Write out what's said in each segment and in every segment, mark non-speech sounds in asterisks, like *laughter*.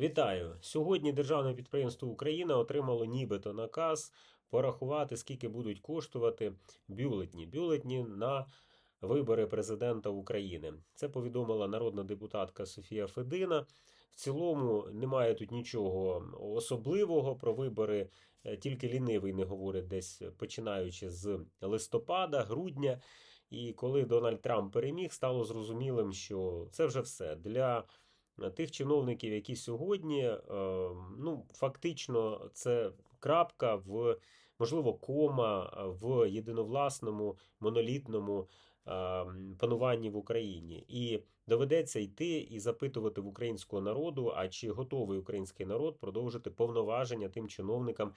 Вітаю! Сьогодні Державне підприємство Україна отримало нібито наказ порахувати, скільки будуть коштувати бюлетні. Бюлетні на вибори президента України. Це повідомила народна депутатка Софія Федина. В цілому немає тут нічого особливого про вибори. е, Тільки лінивий не говорить десь починаючи з листопада, грудня. І коли Дональд Трамп переміг, стало зрозумілим, що це вже все для тих чиновників, які сьогодні, е, ну, фактично, це крапка в, можливо, кома в єдиновласному монолітному е, пануванні в Україні. І доведеться йти і запитувати в українського народу, а чи готовий український народ продовжити повноваження тим чиновникам,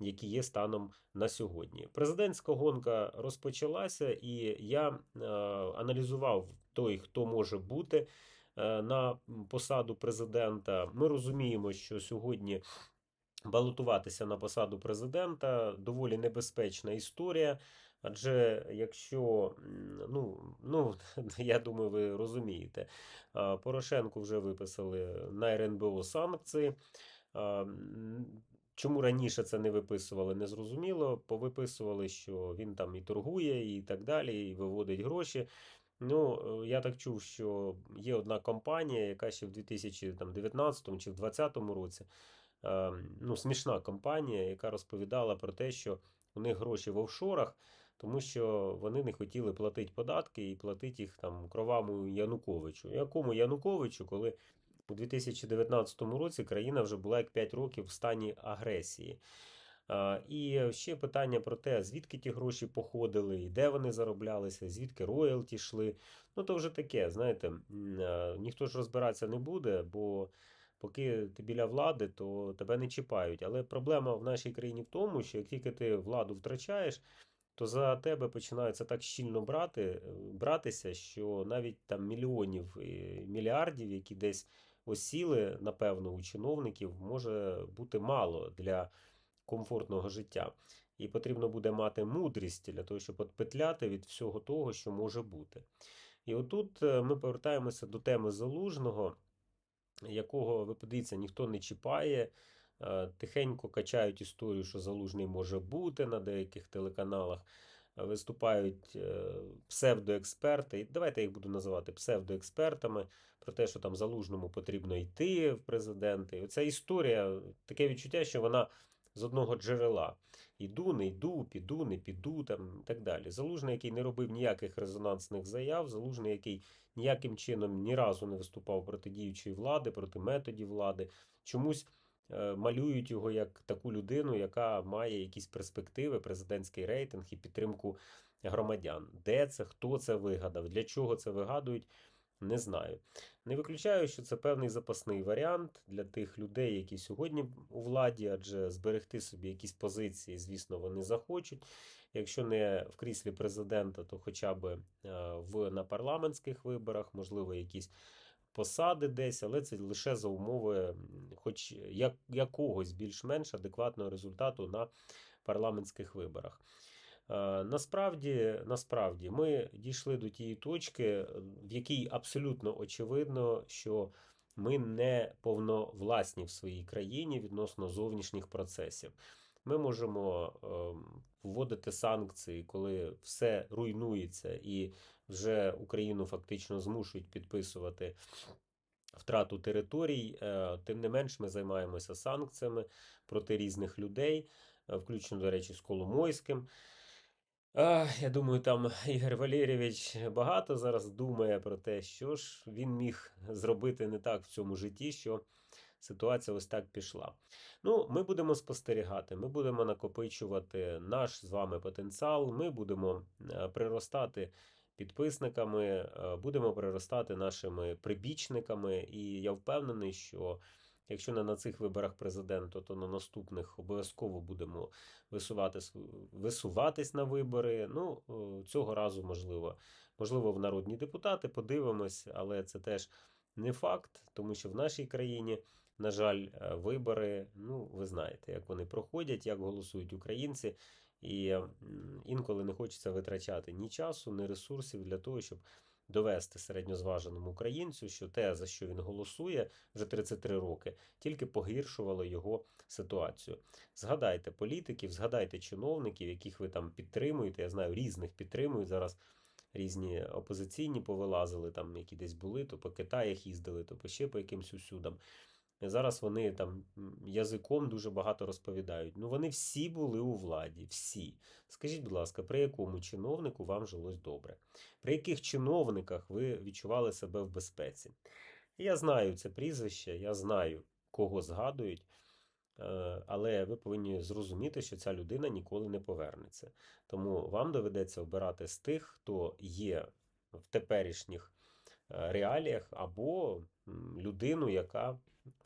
які є станом на сьогодні. Президентська гонка розпочалася, і я е, аналізував той, хто може бути е, на посаду президента. Ми розуміємо, що сьогодні балотуватися на посаду президента доволі небезпечна історія. Адже якщо, ну, ну, *laughs* я думаю, ви розумієте, а, Порошенку вже виписали на РНБО санкції. Чому раніше це не виписували, не зрозуміло. Повиписували, що він там і торгує, і так далі, і виводить гроші. Ну, е, я так чув, що є одна компанія, яка ще в 2019 чи в 2020 році, е, ну, смішна компанія, яка розповідала про те, що у них гроші в офшорах, тому що вони не хотіли платити податки і платити їх там кровавому Януковичу. Якому Януковичу, коли у 2019 році країна вже була як 5 років в стані агресії. А, І ще питання про те, звідки ті гроші походили, і де вони зароблялися, звідки роялті йшли. Ну, то вже таке, знаєте, ніхто ж розбиратися не буде, бо поки ти біля влади, то тебе не чіпають. Але проблема в нашій країні в тому, що як тільки ти владу втрачаєш, то за тебе починаються так щільно брати, е, братися, що навіть там мільйонів мільярдів, які десь осіли, напевно, у чиновників, може бути мало для комфортного життя. І потрібно буде мати мудрість для того, щоб отпетляти від всього того, що може бути. І отут е, ми повертаємося до теми залужного, якого, ви подивіться, ніхто не чіпає. Е, Тихенько качають історію, що залужний може бути на деяких телеканалах. Виступають е, псевдоексперти, давайте я їх буду називати псевдоекспертами, про те, що там залужному потрібно йти в президенти. Оця історія, таке відчуття, що вона з одного джерела. Йду, не йду, піду, не піду, там і так далі. Залужний, який не робив ніяких резонансних заяв, залужний, який ніяким чином ні разу не виступав проти діючої влади, проти методів влади. Чомусь е, малюють його як таку людину, яка має якісь перспективи, президентський рейтинг і підтримку громадян. Де це, хто це вигадав, для чого це вигадують, не знаю. Не виключаю, що це певний запасний варіант для тих людей, які сьогодні у владі, адже зберегти собі якісь позиції, звісно, вони захочуть. Якщо не в кріслі президента, то хоча б е, в на парламентських виборах, можливо, якісь посади десь, але це лише за умови, хоч як, якогось більш-менш адекватного результату на парламентських виборах. Е, Насправді, насправді, ми дійшли до тієї точки, е, в якій абсолютно очевидно, що ми не повновласні в своїй країні відносно зовнішніх процесів. Ми можемо ем, вводити санкції, коли все руйнується, і вже Україну фактично змушують підписувати втрату територій. Е, Тим не менш, ми займаємося санкціями проти різних людей, включно, до речі, з Коломойським. Я думаю, там Ігор Валерійович багато зараз думає про те, що ж він міг зробити не так в цьому житті, що ситуація ось так пішла. Ну, ми будемо спостерігати, ми будемо накопичувати наш з вами потенціал, ми будемо е, приростати підписниками, е, будемо приростати нашими прибічниками, і я впевнений, що. Якщо не на цих виборах президента, то на наступних обов'язково будемо висувати, висуватись на вибори. Ну, цього разу можливо. Можливо, в народні депутати подивимось, але це теж не факт, тому що в нашій країні, на жаль, е, вибори, ну, ви знаєте, як вони проходять, як голосують українці. І інколи не хочеться витрачати ні часу, ні ресурсів для того, щоб довести середньозваженому українцю, що те, за що він голосує вже 33 роки, тільки погіршувало його ситуацію. Згадайте політиків, згадайте чиновників, яких ви там підтримуєте. Я знаю, різних підтримують зараз. Різні опозиційні повилазили, там, які десь були, то по Китаях їздили, то по ще по якимсь усюдам. Зараз вони там язиком дуже багато розповідають. Ну, вони всі були у владі, всі. Скажіть, будь ласка, при якому чиновнику вам жилось добре? При яких чиновниках ви відчували себе в безпеці? Я знаю це прізвище, я знаю, кого згадують, е, але ви повинні зрозуміти, що ця людина ніколи не повернеться. Тому вам доведеться обирати з тих, хто є в теперішніх е, реаліях, або людину, яка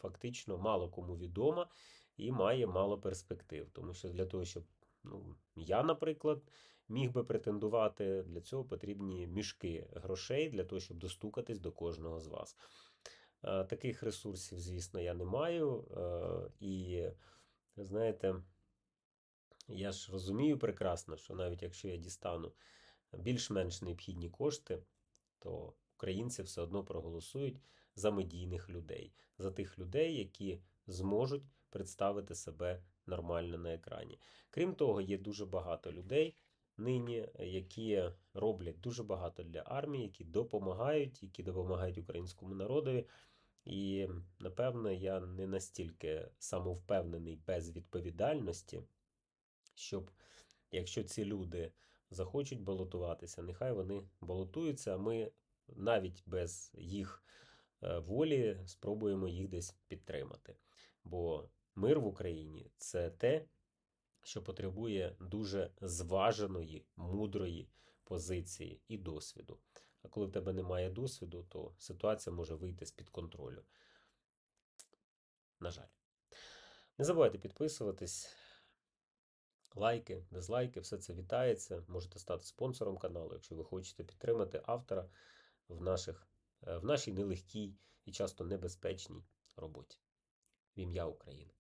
фактично мало кому відома і має мало перспектив. Тому що для того, щоб ну, я, наприклад, міг би претендувати, для цього потрібні мішки грошей для того, щоб достукатись до кожного з вас. Е, таких ресурсів, звісно, я не маю. Е, і, знаєте, я ж розумію прекрасно, що навіть якщо я дістану більш-менш необхідні кошти, то українці все одно проголосують за медійних людей, за тих людей, які зможуть представити себе нормально на екрані. Крім того, є дуже багато людей нині, які роблять дуже багато для армії, які допомагають, які допомагають українському народові. І, напевно, я не настільки самовпевнений без відповідальності, щоб якщо ці люди захочуть балотуватися, нехай вони балотуються, а ми навіть без їх волі спробуємо їх десь підтримати. Бо мир в Україні це те, що потребує дуже зваженої, мудрої позиції і досвіду. А коли в тебе немає досвіду, то ситуація може вийти з-під контролю. На жаль. Не забувайте підписуватись, лайки, дизлайки, все це вітається. Можете стати спонсором каналу, якщо ви хочете підтримати автора в, наших, е, в нашій нелегкій і часто небезпечній роботі. В ім'я України.